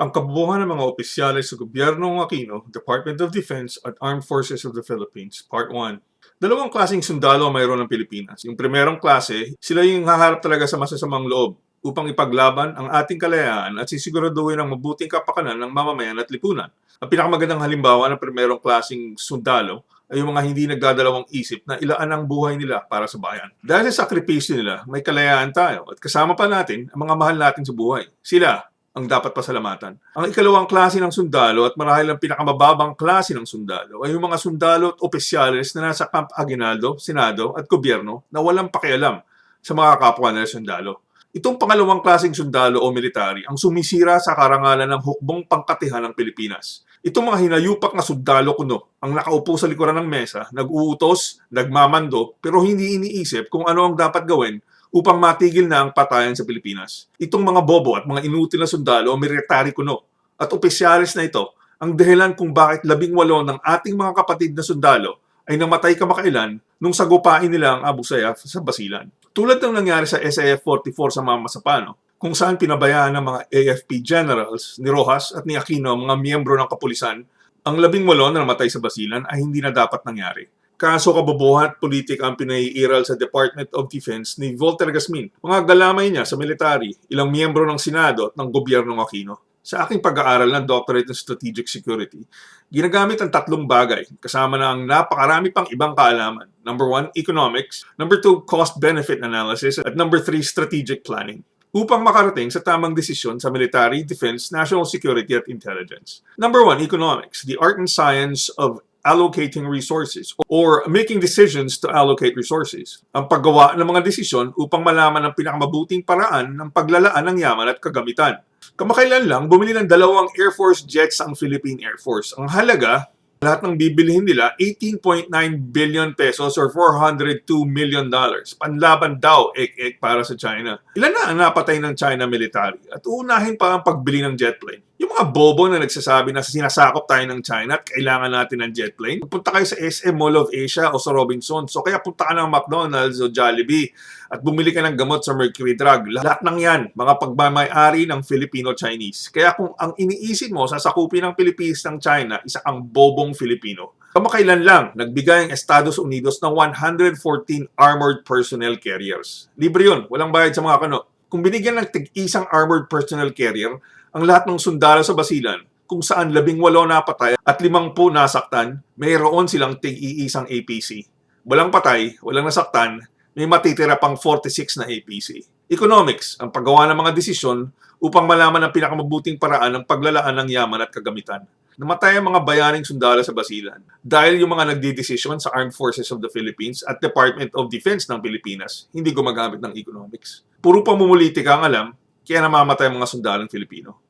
ang kabubuhan ng mga opisyales sa gobyernong Aquino, Department of Defense at Armed Forces of the Philippines, Part 1. Dalawang klaseng sundalo ang mayroon ng Pilipinas. Yung primerong klase, sila yung haharap talaga sa masasamang loob upang ipaglaban ang ating kalayaan at sisiguraduhin ang mabuting kapakanan ng mamamayan at lipunan. Ang pinakamagandang halimbawa ng primerong klaseng sundalo ay yung mga hindi nagdadalawang isip na ilaan ang buhay nila para sa bayan. Dahil sa sakripisyo nila, may kalayaan tayo at kasama pa natin ang mga mahal natin sa buhay. Sila ang dapat pasalamatan. Ang ikalawang klase ng sundalo at marahil ang pinakamababang klase ng sundalo ay yung mga sundalo at opisyales na nasa Camp Aguinaldo, Senado at gobyerno na walang pakialam sa mga kapwa nila sundalo. Itong pangalawang klaseng sundalo o military ang sumisira sa karangalan ng hukbong pangkatihan ng Pilipinas. Itong mga hinayupak na sundalo kuno ang nakaupo sa likuran ng mesa, nag-uutos, nagmamando, pero hindi iniisip kung ano ang dapat gawin upang matigil na ang patayan sa Pilipinas. Itong mga bobo at mga inutil na sundalo o military kuno at opisyalis na ito ang dahilan kung bakit labing walo ng ating mga kapatid na sundalo ay namatay kamakailan nung sagupain nila ang Abu Sayyaf sa Basilan. Tulad ng nangyari sa SAF-44 sa Mama Sapano, kung saan pinabayaan ng mga AFP generals ni Rojas at ni Aquino mga miyembro ng kapulisan, ang labing walo na namatay sa Basilan ay hindi na dapat nangyari. Kaso kabobohan at politika ang pinaiiral sa Department of Defense ni Volter Gasmin. Mga galamay niya sa military, ilang miyembro ng Senado at ng gobyerno ng Aquino. Sa aking pag-aaral ng Doctorate in Strategic Security, ginagamit ang tatlong bagay kasama na ang napakarami pang ibang kaalaman. Number one, economics. Number two, cost-benefit analysis. At number three, strategic planning upang makarating sa tamang desisyon sa military, defense, national security at intelligence. Number one, economics, the art and science of allocating resources or making decisions to allocate resources. Ang paggawa ng mga desisyon upang malaman ang pinakamabuting paraan ng paglalaan ng yaman at kagamitan. Kamakailan lang, bumili ng dalawang Air Force jets ang Philippine Air Force. Ang halaga, lahat ng bibilihin nila, 18.9 billion pesos or 402 million dollars. Panlaban daw, ek-ek para sa China. Ilan na ang napatay ng China military? At unahin pa ang pagbili ng jet plane. Yung mga bobo na nagsasabi na sinasakop tayo ng China at kailangan natin ng jet plane, punta kayo sa SM Mall of Asia o sa Robinsons. So kaya punta ka ng McDonald's o Jollibee at bumili ka ng gamot sa Mercury Drug. Lahat ng yan, mga pagmamayari ng Filipino-Chinese. Kaya kung ang iniisip mo, sasakupin ng Pilipinas ng China, isa kang bobong Filipino. Kamakailan lang, nagbigay ang Estados Unidos ng 114 armored personnel carriers. Libre yun, walang bayad sa mga kano. Kung binigyan ng tig-isang armored personnel carrier, ang lahat ng sundalo sa Basilan, kung saan labing walo napatay at limang po nasaktan, mayroon silang tig-iisang APC. Walang patay, walang nasaktan, may matitira pang 46 na APC. Economics, ang paggawa ng mga desisyon upang malaman ang pinakamabuting paraan ng paglalaan ng yaman at kagamitan. Namatay ang mga bayaning sundalo sa Basilan dahil yung mga nagdidesisyon sa Armed Forces of the Philippines at Department of Defense ng Pilipinas hindi gumagamit ng economics. Puro pamumulitika ang alam, kaya namamatay ang mga sundalong Filipino.